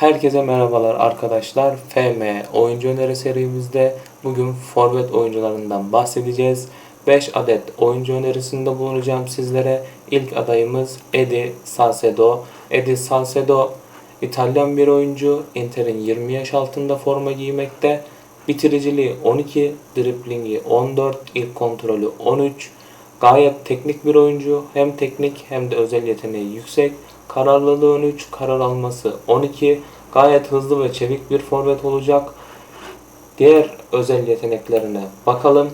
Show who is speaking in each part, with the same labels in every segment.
Speaker 1: Herkese merhabalar arkadaşlar. FM oyuncu öneri serimizde bugün forvet oyuncularından bahsedeceğiz. 5 adet oyuncu önerisinde bulunacağım sizlere. İlk adayımız Edi Salcedo. Edi Salcedo İtalyan bir oyuncu. Inter'in 20 yaş altında forma giymekte. Bitiriciliği 12, driblingi 14, ilk kontrolü 13. Gayet teknik bir oyuncu. Hem teknik hem de özel yeteneği yüksek. Kararlılığı 13, karar alması 12. Gayet hızlı ve çevik bir forvet olacak. Diğer özel yeteneklerine bakalım.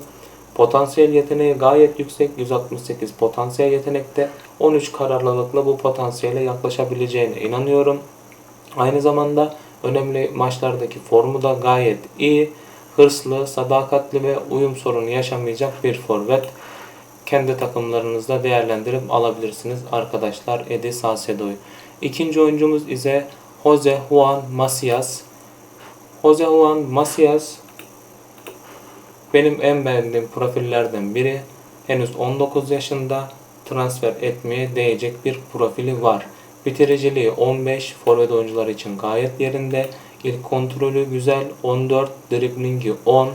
Speaker 1: Potansiyel yeteneği gayet yüksek. 168 potansiyel yetenekte. 13 kararlılıkla bu potansiyele yaklaşabileceğine inanıyorum. Aynı zamanda önemli maçlardaki formu da gayet iyi. Hırslı, sadakatli ve uyum sorunu yaşamayacak bir forvet. Kendi takımlarınızda değerlendirip alabilirsiniz arkadaşlar Edi Salcedo'yu. İkinci oyuncumuz ise Jose Juan Macias. Jose Juan Macias benim en beğendiğim profillerden biri. Henüz 19 yaşında transfer etmeye değecek bir profili var. Bitiriciliği 15, forvet oyuncular için gayet yerinde. İlk kontrolü güzel, 14, driblingi 10.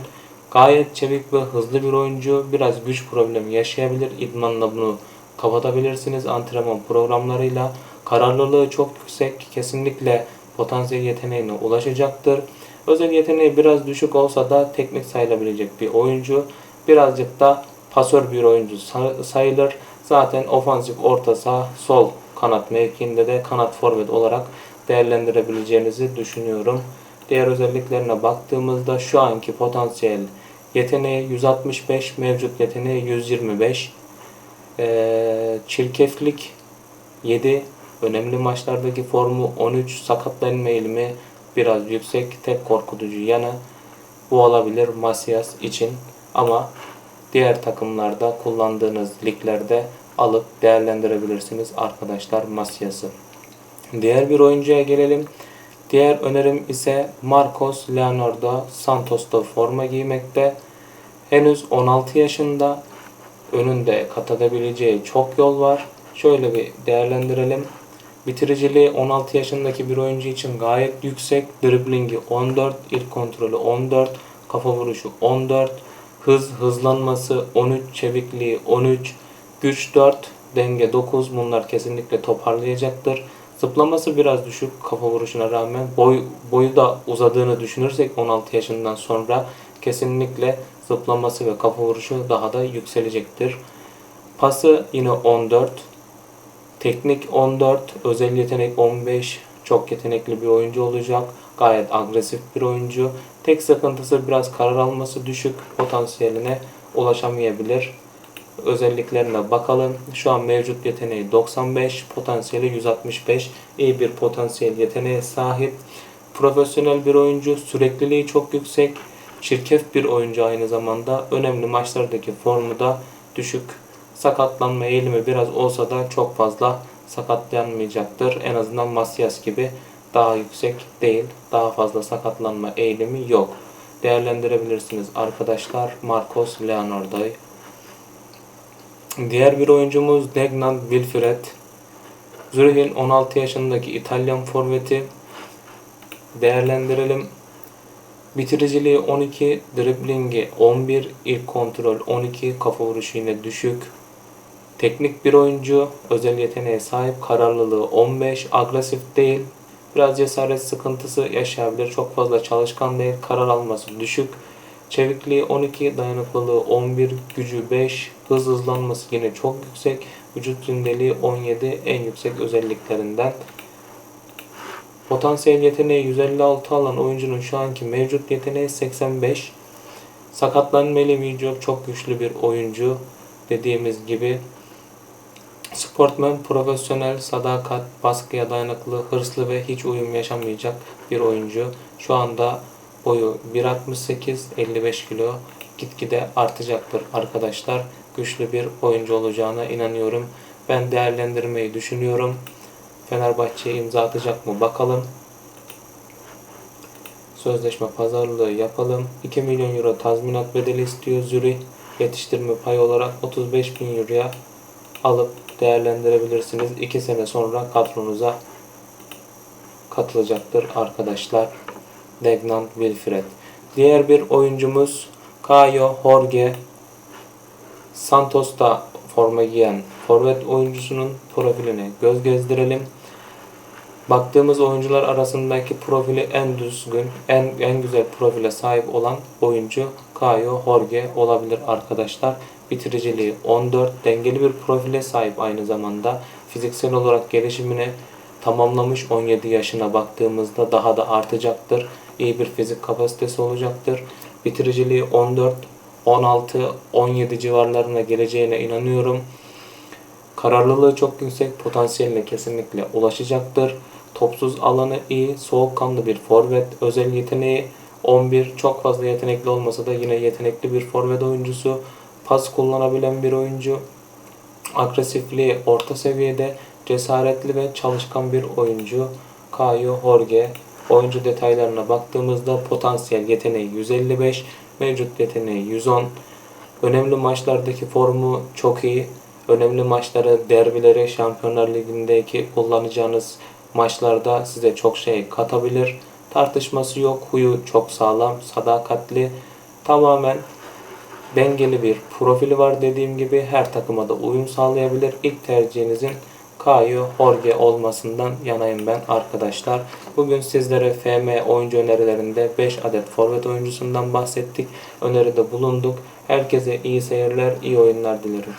Speaker 1: Gayet çevik ve hızlı bir oyuncu. Biraz güç problemi yaşayabilir. İdmanla bunu kapatabilirsiniz antrenman programlarıyla. Kararlılığı çok yüksek. Kesinlikle potansiyel yeteneğine ulaşacaktır. Özel yeteneği biraz düşük olsa da teknik sayılabilecek bir oyuncu. Birazcık da pasör bir oyuncu sayılır. Zaten ofansif orta saha sol kanat mevkiinde de kanat forvet olarak değerlendirebileceğinizi düşünüyorum. Diğer özelliklerine baktığımızda şu anki potansiyel yeteneği 165, mevcut yeteneği 125. Ee, çirkeflik 7, önemli maçlardaki formu 13, sakatlanma eğilimi biraz yüksek. Tek korkutucu yanı bu olabilir Masias için ama diğer takımlarda kullandığınız liglerde alıp değerlendirebilirsiniz arkadaşlar Masias'ı. Diğer bir oyuncuya gelelim. Diğer önerim ise Marcos Leonardo Santos'ta forma giymekte. Henüz 16 yaşında. Önünde kat edebileceği çok yol var. Şöyle bir değerlendirelim. Bitiriciliği 16 yaşındaki bir oyuncu için gayet yüksek. Driblingi 14, ilk kontrolü 14, kafa vuruşu 14, hız hızlanması 13, çevikliği 13, güç 4, denge 9. Bunlar kesinlikle toparlayacaktır. Zıplaması biraz düşük kafa vuruşuna rağmen boy, boyu da uzadığını düşünürsek 16 yaşından sonra kesinlikle zıplaması ve kafa vuruşu daha da yükselecektir. Pası yine 14. Teknik 14, özel yetenek 15. Çok yetenekli bir oyuncu olacak. Gayet agresif bir oyuncu. Tek sıkıntısı biraz karar alması düşük. Potansiyeline ulaşamayabilir. Özelliklerine bakalım. Şu an mevcut yeteneği 95, potansiyeli 165. İyi bir potansiyel yeteneğe sahip. Profesyonel bir oyuncu, sürekliliği çok yüksek. Çirkef bir oyuncu aynı zamanda. Önemli maçlardaki formu da düşük. Sakatlanma eğilimi biraz olsa da çok fazla sakatlanmayacaktır. En azından Masias gibi daha yüksek değil. Daha fazla sakatlanma eğilimi yok. Değerlendirebilirsiniz arkadaşlar. Marcos Leonardo'yu. Diğer bir oyuncumuz Degnan Wilfred. Zürih'in 16 yaşındaki İtalyan forveti. Değerlendirelim. Bitiriciliği 12, driblingi 11, ilk kontrol 12, kafa vuruşu yine düşük. Teknik bir oyuncu, özel yeteneğe sahip, kararlılığı 15, agresif değil, biraz cesaret sıkıntısı yaşayabilir, çok fazla çalışkan değil, karar alması düşük. Çevikliği 12, dayanıklılığı 11, gücü 5, hız hızlanması yine çok yüksek, vücut zindeliği 17 en yüksek özelliklerinden. Potansiyel yeteneği 156 alan oyuncunun şu anki mevcut yeteneği 85. Sakatlanmalı video çok güçlü bir oyuncu. Dediğimiz gibi sportman, profesyonel, sadakat, baskıya dayanıklı, hırslı ve hiç uyum yaşamayacak bir oyuncu. Şu anda boyu 1.68, 55 kilo gitgide artacaktır arkadaşlar. Güçlü bir oyuncu olacağına inanıyorum. Ben değerlendirmeyi düşünüyorum. Fenerbahçe'ye imza atacak mı bakalım. Sözleşme pazarlığı yapalım. 2 milyon euro tazminat bedeli istiyor Zürih. Yetiştirme payı olarak 35 bin euroya alıp değerlendirebilirsiniz. 2 sene sonra kadronuza katılacaktır arkadaşlar. Degnan Wilfred. Diğer bir oyuncumuz Caio Jorge Santos'ta forma giyen forvet oyuncusunun profiline göz gezdirelim. Baktığımız oyuncular arasındaki profili en düzgün, en en güzel profile sahip olan oyuncu Caio Jorge olabilir arkadaşlar. Bitiriciliği 14, dengeli bir profile sahip aynı zamanda. Fiziksel olarak gelişimini tamamlamış 17 yaşına baktığımızda daha da artacaktır. İyi bir fizik kapasitesi olacaktır. Bitiriciliği 14, 16, 17 civarlarına geleceğine inanıyorum. Kararlılığı çok yüksek, potansiyeline kesinlikle ulaşacaktır. Topsuz alanı iyi, soğukkanlı bir forvet, özel yeteneği 11 çok fazla yetenekli olmasa da yine yetenekli bir forvet oyuncusu. Pas kullanabilen bir oyuncu. Agresifliği orta seviyede, cesaretli ve çalışkan bir oyuncu. Caio Jorge. Oyuncu detaylarına baktığımızda potansiyel yeteneği 155, mevcut yeteneği 110. Önemli maçlardaki formu çok iyi. Önemli maçları, derbileri, Şampiyonlar Ligi'ndeki kullanacağınız maçlarda size çok şey katabilir. Tartışması yok. Huyu çok sağlam, sadakatli. Tamamen dengeli bir profili var dediğim gibi her takıma da uyum sağlayabilir. İlk tercihinizin Caio Jorge olmasından yanayım ben arkadaşlar. Bugün sizlere FM oyuncu önerilerinde 5 adet forvet oyuncusundan bahsettik. Öneride bulunduk. Herkese iyi seyirler, iyi oyunlar dilerim.